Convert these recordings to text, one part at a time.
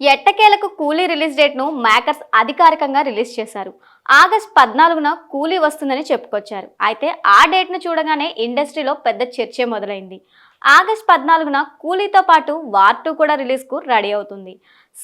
ఎట్టకేలకు కూలీ రిలీజ్ డేట్ను మేకర్స్ అధికారికంగా రిలీజ్ చేశారు. ఆగస్ట్ పద్నాలుగున కూలీ వస్తుందని చెప్పుకొచ్చారు. అయితే ఆ డేట్ను చూడగానే ఇండస్ట్రీలో పెద్ద చర్చే మొదలైంది. ఆగస్ట్ పద్నాలుగున కూలీతో పాటు వార్ టూ కూడా రిలీజ్కు రెడీ అవుతుంది.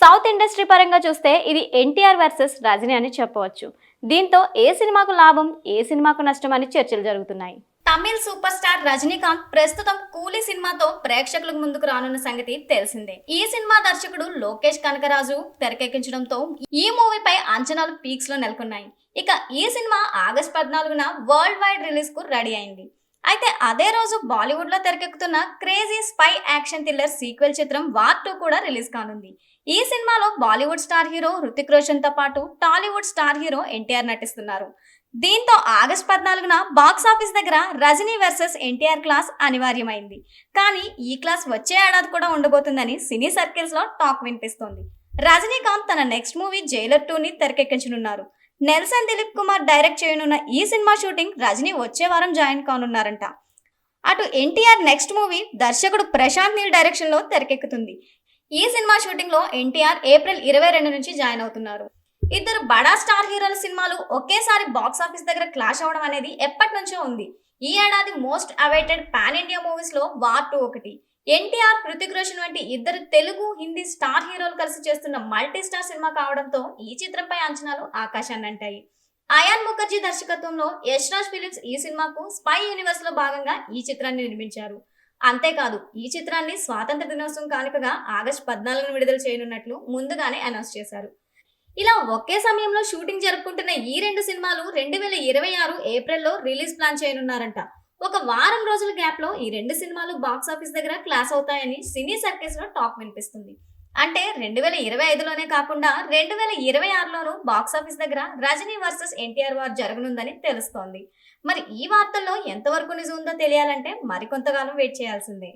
సౌత్ ఇండస్ట్రీ పరంగా చూస్తే ఇది ఎన్టీఆర్ వర్సెస్ రజనీ అని చెప్పవచ్చు. దీంతో ఏ సినిమాకు లాభం ఏ సినిమాకు నష్టం అని చర్చలు జరుగుతున్నాయి. తమిళ్ సూపర్ స్టార్ రజనీకాంత్ ప్రస్తుతం కూలీ సినిమాతో ప్రేక్షకులకు ముందుకు రానున్న సంగతి తెలిసిందే. ఈ సినిమా దర్శకుడు లోకేష్ కనకరాజు తెరకెక్కించడంతో ఈ మూవీపై అంచనాలు పీక్స్లో నెలకొన్నాయి. ఇక ఈ సినిమా ఆగస్ట్ పద్నాలుగున వరల్డ్ వైడ్ రిలీజ్కు రెడీ అయింది. అయితే అదే రోజు బాలీవుడ్లో తెరకెక్కుతున్న crazy spy action thriller sequel చిత్రం వార్ టూ కూడా రిలీజ్ కానుంది. ఈ సినిమాలో బాలీవుడ్ స్టార్ హీరో హృతిక్ రోషన్తో పాటు టాలీవుడ్ స్టార్ హీరో ఎన్టీఆర్ నటిస్తున్నారు. దీంతో ఆగస్ట్ పద్నాలుగున బాక్స్ ఆఫీస్ దగ్గర రజనీ వర్సెస్ ఎన్టీఆర్ క్లాస్ అనివార్యమైంది. కానీ ఈ క్లాస్ వచ్చే ఏడాది కూడా ఉండబోతుందని సినీ సర్కిల్స్లో టాక్ వినిపిస్తోంది. రజనీకాంత్ తన నెక్స్ట్ మూవీ జైలర్ టూని తెరకెక్కించనున్నారు. నెల్సన్ దిలీప్ కుమార్ డైరెక్ట్ చేయనున్న ఈ సినిమా షూటింగ్ రజనీ వచ్చే వారం జాయిన్ కానున్నారంట. అటు ఎన్టీఆర్ నెక్స్ట్ మూవీ దర్శకుడు ప్రశాంత్ నీల్ డైరెక్షన్లో తెరకెక్కుతుంది. ఈ సినిమా షూటింగ్లో ఎన్టీఆర్ ఏప్రిల్ ఇరవై రెండు నుంచి జాయిన్ అవుతున్నారు. ఇద్దరు బడా స్టార్ హీరోల సినిమాలు ఒకేసారి బాక్స్ ఆఫీస్ దగ్గర క్లాష్ అవ్వడం అనేది ఎప్పటి నుంచో ఉంది. ఈ ఏడాది మోస్ట్ అవైటెడ్ పాన్ ఇండియా మూవీస్లో వార్ టూ ఒకటి. ఎన్టీఆర్ హృతిక్ రోషన్ వంటి ఇద్దరు తెలుగు హిందీ స్టార్ హీరోలు కలిసి చేస్తున్న మల్టీ స్టార్ సినిమా కావడంతో ఈ చిత్రంపై అంచనాలు ఆకాశాన్ని అంటాయి. అయాన్ ముఖర్జీ దర్శకత్వంలో యష్ రాజ్ ఫిలిమ్స్ ఈ సినిమాకు స్పై యూనివర్స్లో భాగంగా ఈ చిత్రాన్ని నిర్మించారు. అంతేకాదు ఈ చిత్రాన్ని స్వాతంత్ర దినోత్సవం కానుకగా ఆగస్ట్ పద్నాలుగున విడుదల చేయనున్నట్లు ముందుగానే అనౌన్స్ చేశారు. ఇలా ఒకే సమయంలో షూటింగ్ జరుపుకుంటున్న ఈ రెండు సినిమాలు రెండు వేల ఇరవై ఆరు ఏప్రిల్లో రిలీజ్ ప్లాన్ చేయనున్నారంట. ఒక వారం రోజుల గ్యాప్లో ఈ రెండు సినిమాలు బాక్స్ ఆఫీస్ దగ్గర క్లాస్ అవుతాయని సినీ సర్కిల్స్లో టాక్ వినిపిస్తుంది. అంటే రెండు వేల ఇరవై ఐదులోనే కాకుండా రెండు వేల ఇరవై ఆరులోనూ బాక్స్ ఆఫీస్ దగ్గర రజనీ వర్సెస్ ఎన్టీఆర్ వార్ జరగనుందని తెలుస్తోంది. మరి ఈ వార్తల్లో ఎంతవరకు నిజం ఉందో తెలియాలంటే మరికొంతకాలం వెయిట్ చేయాల్సిందే.